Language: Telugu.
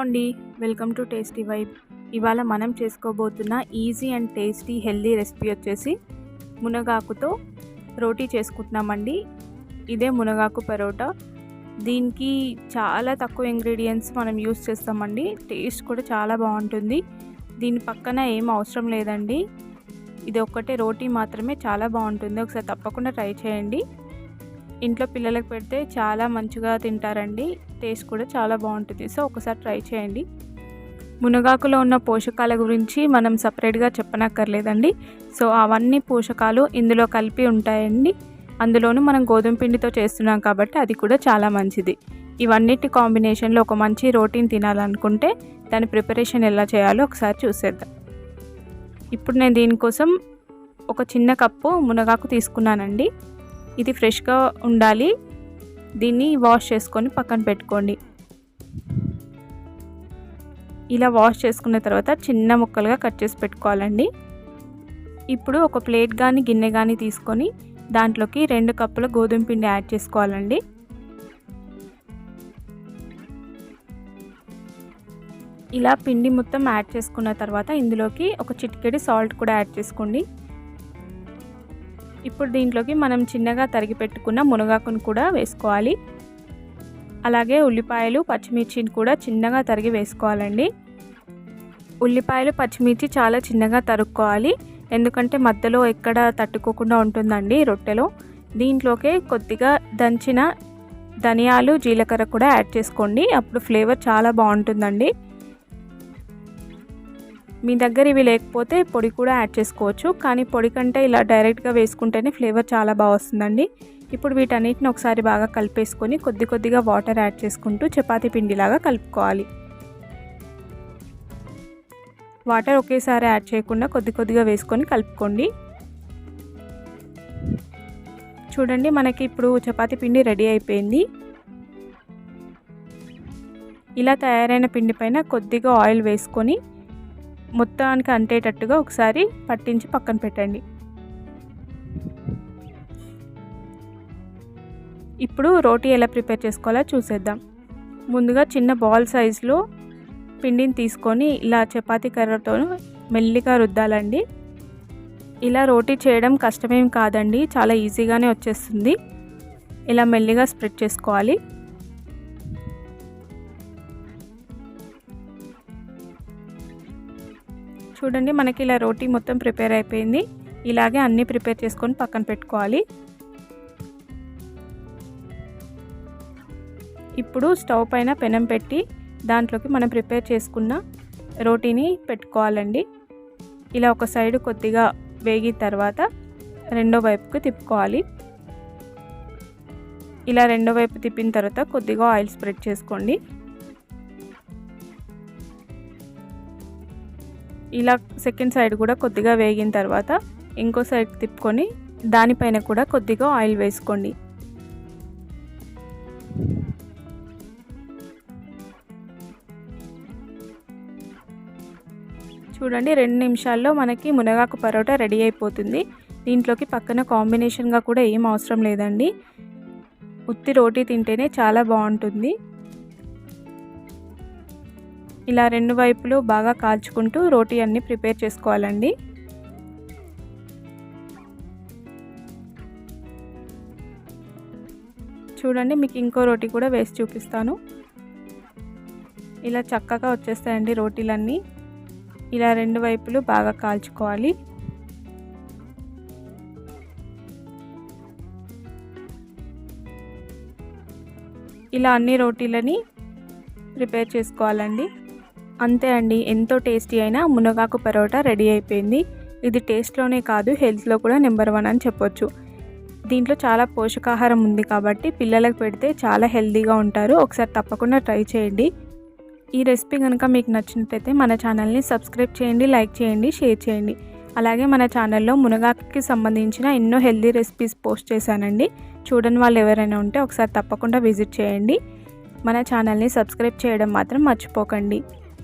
అండి. Welcome to tasty vibe. ఇవాళ మనం చేసుకోబోతున్న easy and tasty healthy recipe వచ్చేసి మునగాకుతో రోటీ చేసుకుంటున్నామండి. ఇదే మునగాకు పరోటా. దీనికి చాలా తక్కువ ఇంగ్రీడియంట్స్ మనం యూస్ చేస్తామండి. టేస్ట్ కూడా చాలా బాగుంటుంది. దీని పక్కన ఏం అవసరం లేదండి. ఇది ఒక్కటే రోటీ మాత్రమే చాలా బాగుంటుంది. ఒకసారి తప్పకుండా ట్రై చేయండి. ఇంట్లో పిల్లలకు పెడితే చాలా మంచిగా తింటారండి. టేస్ట్ కూడా చాలా బాగుంటుంది. సో ఒకసారి ట్రై చేయండి. మునగాకులో ఉన్న పోషకాల గురించి మనం సపరేట్గా చెప్పనక్కర్లేదండి. సో అవన్నీ పోషకాలు ఇందులో కలిపి ఉంటాయండి. అందులోనూ మనం గోధుమ పిండితో చేస్తున్నాం కాబట్టి అది కూడా చాలా మంచిది. ఇవన్నిటి కాంబినేషన్లో ఒక మంచి రోటీని తినాలనుకుంటే దాని ప్రిపరేషన్ ఎలా చేయాలో ఒకసారి చూసేద్దాం. ఇప్పుడు నేను దీనికోసం ఒక చిన్న కప్పు మునగాకు తీసుకున్నానండి. ఇది ఫ్రెష్గా ఉండాలి. దీన్ని వాష్ చేసుకొని పక్కన పెట్టుకోండి. ఇలా వాష్ చేసుకున్న తర్వాత చిన్న ముక్కలుగా కట్ చేసి పెట్టుకోవాలండి. ఇప్పుడు ఒక ప్లేట్ కానీ గిన్నె కానీ తీసుకొని దాంట్లోకి రెండు కప్పుల గోధుమ పిండి యాడ్ చేసుకోవాలండి. ఇలా పిండి మొత్తం యాడ్ చేసుకున్న తర్వాత ఇందులోకి ఒక చిటికెడి సాల్ట్ కూడా యాడ్ చేసుకోండి. ఇప్పుడు దీంట్లోకి మనం చిన్నగా తరిగి పెట్టుకున్న మునగాకును కూడా వేసుకోవాలి. అలాగే ఉల్లిపాయలు పచ్చిమిర్చిని కూడా చిన్నగా తరిగి వేసుకోవాలండి. ఉల్లిపాయలు పచ్చిమిర్చి చాలా చిన్నగా తరుక్కోవాలి. ఎందుకంటే మధ్యలో ఎక్కడ తట్టుకోకుండా ఉంటుందండి రొట్టెలో. దీంట్లోకే కొద్దిగా దంచిన ధనియాలు జీలకర్ర కూడా యాడ్ చేసుకోండి. అప్పుడు ఫ్లేవర్ చాలా బాగుంటుందండి. మీ దగ్గర ఇవి లేకపోతే పొడి కూడా యాడ్ చేసుకోవచ్చు. కానీ పొడి కంటే ఇలా డైరెక్ట్గా వేసుకుంటేనే ఫ్లేవర్ చాలా బాగా వస్తుందండి. ఇప్పుడు వీటన్నిటిని ఒకసారి బాగా కలిపేసుకొని కొద్ది కొద్దిగా వాటర్ యాడ్ చేసుకుంటూ చపాతి పిండిలాగా కలుపుకోవాలి. వాటర్ ఒకేసారి యాడ్ చేయకుండా కొద్ది కొద్దిగా వేసుకొని కలుపుకోండి. చూడండి మనకి ఇప్పుడు చపాతి పిండి రెడీ అయిపోయింది. ఇలా తయారైన పిండి పైన కొద్దిగా ఆయిల్ వేసుకొని మొత్తానికి అంటేటట్టుగా ఒకసారి పట్టించి పక్కన పెట్టండి. ఇప్పుడు రోటీ ఎలా ప్రిపేర్ చేసుకోవాలో చూసేద్దాం. ముందుగా చిన్న బాల్ సైజులో పిండిని తీసుకొని ఇలా చపాతీ కర్రతో మెల్లిగా రుద్దాలండి. ఇలా రోటీ చేయడం కష్టమేం కాదండి చాలా ఈజీగానే వచ్చేస్తుంది. ఇలా మెల్లిగా స్ప్రెడ్ చేసుకోవాలి. చూడండి మనకి ఇలా రోటీ మొత్తం ప్రిపేర్ అయిపోయింది. ఇలాగే అన్నీ ప్రిపేర్ చేసుకొని పక్కన పెట్టుకోవాలి. ఇప్పుడు స్టవ్ పైన పెనం పెట్టి దాంట్లోకి మనం ప్రిపేర్ చేసుకున్న రోటీని పెట్టుకోవాలండి. ఇలా ఒక సైడ్ కొద్దిగా వేగిన తర్వాత రెండో వైపుకి తిప్పుకోవాలి. ఇలా రెండో వైపు తిప్పిన తర్వాత కొద్దిగా ఆయిల్ స్ప్రెడ్ చేసుకోండి. ఇలా సెకండ్ సైడ్ కూడా కొద్దిగా వేగిన తర్వాత ఇంకో సైడ్ తిప్పుకొని దానిపైన కూడా కొద్దిగా ఆయిల్ వేసుకోండి. చూడండి రెండు నిమిషాల్లో మనకి మునగాకు పరోటా రెడీ అయిపోతుంది. దీంట్లోకి పక్కన కాంబినేషన్గా కూడా ఏం అవసరం లేదండి. ఉత్తి రోటీ తింటేనే చాలా బాగుంటుంది. ఇలా రెండు వైపులు బాగా కాల్చుకుంటూ రోటీ అన్ని ప్రిపేర్ చేసుకోవాలండి. చూడండి మీకు ఇంకో రోటీ కూడా వేసి చూపిస్తాను. ఇలా చక్కగా వచ్చేస్తాయండి రోటీలన్నీ. ఇలా రెండు వైపులు బాగా కాల్చుకోవాలి. ఇలా అన్ని రోటీలని ప్రిపేర్ చేసుకోవాలండి. అంతే అండి. ఎంతో టేస్టీ అయిన మునగాకు పరోటా రెడీ అయిపోయింది. ఇది టేస్ట్లోనే కాదు హెల్త్లో కూడా నెంబర్ వన్ అని చెప్పొచ్చు. దీంట్లో చాలా పోషకాహారం ఉంది కాబట్టి పిల్లలకు పెడితే చాలా హెల్తీగా ఉంటారు. ఒకసారి తప్పకుండా ట్రై చేయండి. ఈ రెసిపీ కనుక మీకు నచ్చినట్లయితే మన ఛానల్ని సబ్స్క్రైబ్ చేయండి లైక్ చేయండి షేర్ చేయండి. అలాగే మన ఛానల్లో మునగాకుకి సంబంధించిన ఎన్నో హెల్తీ రెసిపీస్ పోస్ట్ చేశానండి. చూడని వాళ్ళు ఎవరైనా ఉంటే ఒకసారి తప్పకుండా విజిట్ చేయండి. మన ఛానల్ని సబ్స్క్రైబ్ చేయడం మాత్రం మర్చిపోకండి.